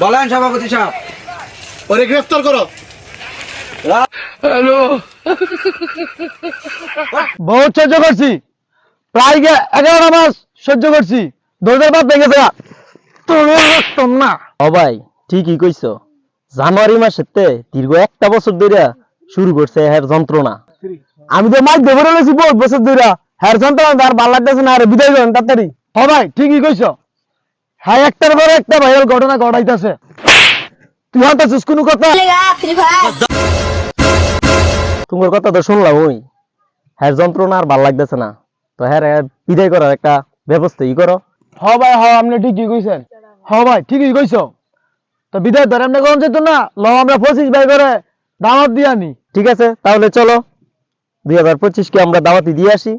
বলেন সভাপতি সাহেব। ওরে গ্রেফতার করো। হ্যালো। বহুত সহ্য করছি। প্রায় গে- এগারোটা মাস সহ্য করছি। দরজার বাদ ভেঙে দেয়া। তোর না। ও ভাই ঠিকই কইছ। জানুয়ারি মাসেতে দীর্ঘ একটা বছর ধরে শুরু করছে এর যন্ত্রণা। আমি তো মাইক দেবো রয়েছি বহুত বছর ধরে হ্যার যন্ত্রণা আর ভালো লাগতেছে না আরে বিদায় করেন তাড়াতাড়ি। হ ভাই ঠিকই কইছ। হাই একটার পর একটা ভাইরাল ঘটনা ঘটাইতেছে। তুই হাঁটাছিস কোনো কথা? তোমার কথা তো শুনলাম ওই। হ্যাঁ যন্ত্রণা আর ভালো লাগতেছে না। তো হ্যাঁ বিদায় করার একটা ব্যবস্থা ই করো। হ ভাই হ আপনি ঠিকই কইছেন। হ ভাই ঠিকই কইছো। তো বিদায় ধরে আমরা গরম যেত না ল আমরা পঁচিশ ভাই করে দাওয়াত দিয়ে আনি। ঠিক আছে তাহলে চলো। দুই হাজার পঁচিশকে আমরা দাওয়াতি দিয়ে আসি।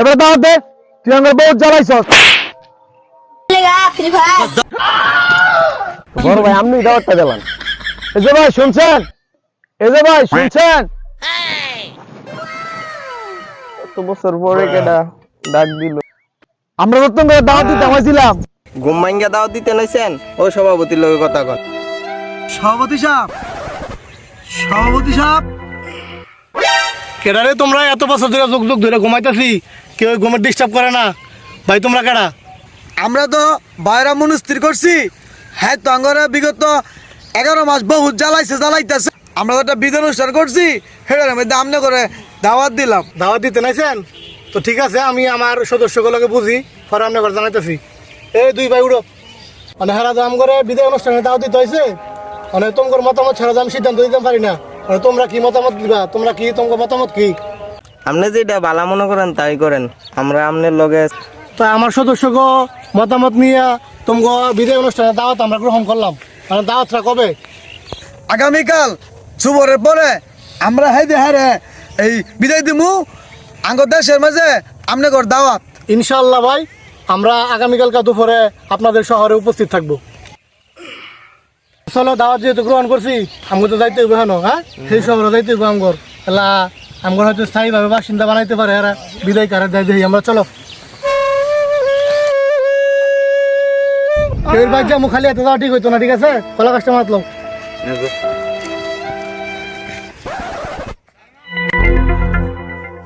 এবারে দাও দে তুই আমার বউ জ্বালাইছস। বড় ভাই আমি দাওয়াতটা দিলাম। এই যে ভাই শুনছেন? এই যে ভাই শুনছেন? কত বছর পরে কেডা ডাক দিল? আমরা নতুন করে দাওয়াত দিতে হয়েছিলাম ঘুমাইঙ্গা দাওয়াত দিতে নাইছেন ও সভাপতির লগে কথা কন। সভাপতি সাহেব! সভাপতি সাহেব! কেডারে তোমরা? এত বছর ধরে যুগ যুগ ধরে ঘুমাইতেছি। কেউ ঘুমের ডিস্টার্ব করে না। ভাই তোমরা কেডা? আমরা তো বাইরা মনস্থির করছি। হ্যাঁ তো আঙ্গরে বিগত এগারো মাস বহুত জ্বালাইছে জ্বালাইতেছে। আমরা তো একটা বিধি অনুষ্ঠান করছি হেটার মধ্যে আমনে করে দাওয়াত দিলাম। দাওয়াত দিতে নাইছেন? তো ঠিক আছে আমি আমার সদস্যগুলোকে বুঝি পরে আপনার ঘর জানাইতেছি। এই দুই ভাই উড়ো। মানে হেরা দাম করে বিদায় অনুষ্ঠানে দাওয়াত দিতে হয়েছে মানে তোমার মতামত ছাড়া আমি সিদ্ধান্ত দিতে পারি না। মানে তোমরা কি মতামত দিবা? তোমরা কি তোমার মতামত কি? আপনি যেটা বালা মনে করেন তাই করেন। আমরা আপনার লগে তো আমার সদস্যগ মতামত নিয়ে তোমাকে বিদায় অনুষ্ঠানে দাওয়াত আমরা গ্রহণ করলাম। মানে দাওয়াতটা কবে? আগামীকাল সুবরের পরে আমরা দে হ্যাঁ এই বিদায় দিমু। আঙ্গ দেশের মাঝে আমনে কর দাওয়াত। ইনশাল্লাহ ভাই আমরা আগামীকালকা দুপুরে আপনাদের শহরে উপস্থিত থাকব। চলো দাওয়াত যেহেতু গ্রহণ করছি আমাকে তো যাইতে হেন হ্যাঁ? সেই শহরে যাইতে হইব আমগর। এলা আমগর হয়তো স্থায়ীভাবে বাসিন্দা বানাইতে পারে এরা বিদায় কারে দেখি আমরা চলো। এর বাদ যা মুখালি এত ঠিক হইতো না ঠিক আছে? কলা কাস্টমার লো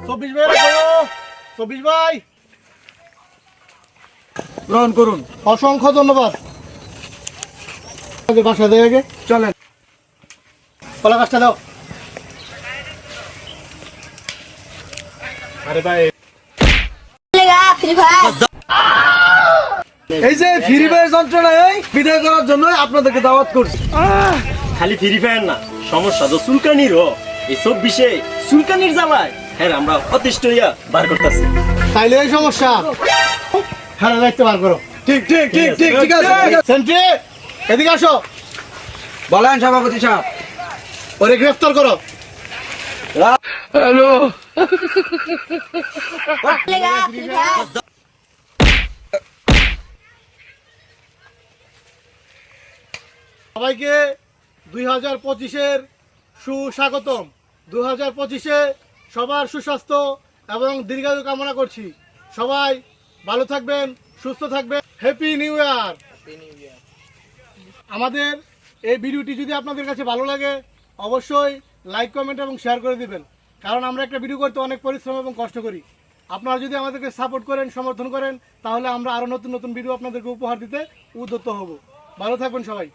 চব্বিশ ভাই চব্বিশ ভাই। গ্রহণ করুন। অসংখ্য ধন্যবাদ। আমাদের বাসা দেয় আগে। চলেন। কলা গাছটা দাও। আরে ভাই। এই যে ফ্রি ফায়ার যন্ত্রণায় ওই বিদায় করার জন্য আপনাদেরকে দাওয়াত করছি। খালি ফ্রি ফায়ার না সমস্যা তো চুলকানির এইসব বিষয়ে চুলকানির জ্বালায়। হ্যাঁ আমরা অতিষ্ঠ হইয়া বার করতেছি। তাইলে এই সমস্যা। হ্যাঁ দেখতে বার করো। ঠিক ঠিক ঠিক ঠিক ঠিক আছে সেন্ট্রি এদিকে আসো। বলেন সভাপতি সাহেব। ওরে গ্রেফতার করো। হ্যালো। সবাইকে দুই হাজার পঁচিশের সুস্বাগতম। দু হাজার পঁচিশে সবার সুস্বাস্থ্য এবং দীর্ঘায়ু কামনা করছি। সবাই ভালো থাকবেন সুস্থ থাকবেন। হ্যাপি নিউ ইয়ার আমাদের এই ভিডিওটি যদি আপনাদের কাছে ভালো লাগে অবশ্যই লাইক কমেন্ট এবং শেয়ার করে দিবেন। কারণ আমরা একটা ভিডিও করতে অনেক পরিশ্রম এবং কষ্ট করি। আপনারা যদি আমাদেরকে সাপোর্ট করেন সমর্থন করেন তাহলে আমরা আরও নতুন নতুন ভিডিও আপনাদেরকে উপহার দিতে উদ্যত হব। ভালো থাকবেন সবাই।